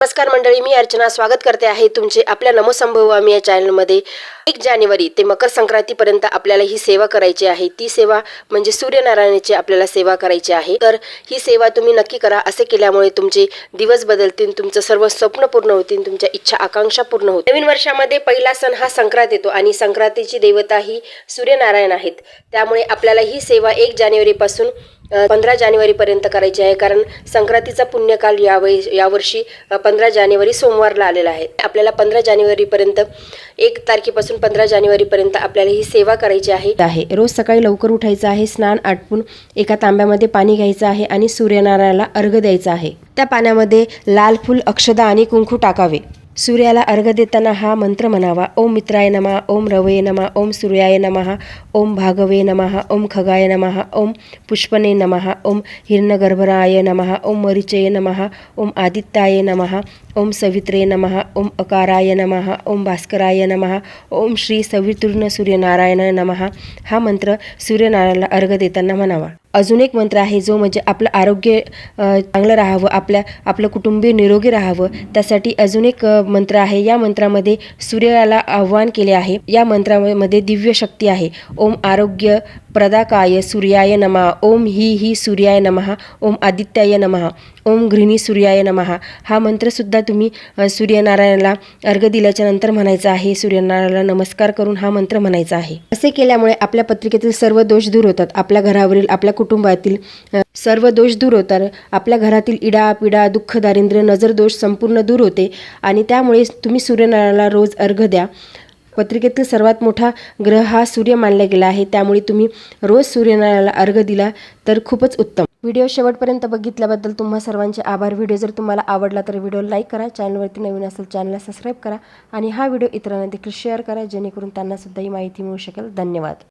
नमस्कार मंडळी मी अर्चना. स्वागत करते आहे तुमचे आपल्या नमोसंभवामी या चॅनलमध्ये. एक जानेवारी ते मकर संक्रांतीपर्यंत आपल्याला ही सेवा करायची आहे. ती सेवा म्हणजे सूर्यनारायणाची आपल्याला सेवा करायची आहे. तर ही सेवा तुम्ही नक्की करा. असे केल्यामुळे तुमचे दिवस बदलतील तुमचं सर्व स्वप्न पूर्ण होतील तुमच्या इच्छा आकांक्षा पूर्ण होतील. नवीन वर्षामध्ये पहिला सण हा संक्रांत येतो आणि संक्रांतीची देवता ही सूर्यनारायण आहेत. त्यामुळे आपल्याला ही सेवा एक जानेवारीपासून पंधरा जानेवारीपर्यंत करायची आहे. कारण संक्रांतीचा पुण्यकाल यावेळी यावर्षी पंधरा जानेवारी सोमवारला आलेला आहे. आपल्याला पंधरा जानेवारीपर्यंत एक तारखेपासून पंधरा जानेवारीपर्यंत आपल्याला ही सेवा करायची आहे. रोज सकाळी लवकर उठायचं आहे. स्नान आटपून एका तांब्यामध्ये पाणी घ्यायचं आहे आणि सूर्यनारायणाला अर्घ द्यायचा आहे. त्या पाण्यामध्ये लाल फूल अक्षदा आणि कुंकू टाकावे. सूर्याला अर्घ देताना हा मंत्र म्हणावा. ओम मित्राय नमः ओम रवये नमः ओम सूर्याय नमः ओम भागवे नमः ओम खगाय नमः ओम पुष्पने नमः ओम हिरणगर्भराय नमः ओम मरिचये नमः ओम आदित्याय नमः ओम सवित्रे नमः ओम अकाराय नमः ओम भास्कराय नमः ओम श्री सवितृण सूर्यनारायण नमः. हा मंत्र सूर्यनारायणाला अर्घ देताना म्हणावा. अजून एक मंत्र आहे जो म्हणजे आपलं आरोग्य चांगलं राहावं आपल्या आपलं कुटुंबीय निरोगी राहावं. त्यासाठी अजून एक मंत्र आहे. या मंत्रामध्ये सूर्याला आव्हान केले आहे. या मंत्रामध्ये दिव्य शक्ती आहे. ओम आरोग्य प्रदाकाय सूर्याय नमः। ओम ही ही सूर्याय नमः। ओम आदित्याय नमः। ओम घृणी सूर्याय नमः। हा मंत्रसुद्धा तुम्ही सूर्यनारायणाला अर्घ दिल्याच्या नंतर म्हणायचा आहे. सूर्यनारायणाला नमस्कार करून हा मंत्र म्हणायचा आहे. असे केल्यामुळे आपल्या पत्रिकेतील सर्व दोष दूर होतात. आपल्या घरावरील आपल्या कुटुंबातील सर्व दोष दूर होतात. आपल्या घरातील इडा पिडा दुःख दारिद्र्य नजर दोष संपूर्ण दूर होते. आणि त्यामुळे तुम्ही सूर्यनारायणाला रोज अर्घ द्या. पत्रिकेतील सर्वात मोठा ग्रह हा सूर्य मानला गेला आहे. त्यामुळे तुम्ही रोज सूर्यनारायणाला अर्घ दिला तर खूपच उत्तम. व्हिडिओ शेवटपर्यंत बघितल्याबद्दल तुम्हा सर्वांचे आभार. व्हिडिओ जर तुम्हाला आवडला तर व्हिडिओ लाईक करा चॅनलवरती नवीन असेल चॅनलला सबस्क्राईब करा आणि हा व्हिडिओ इतरांना देखील शेअर करा जेणेकरून त्यांनासुद्धा ही माहिती मिळू शकेल. धन्यवाद.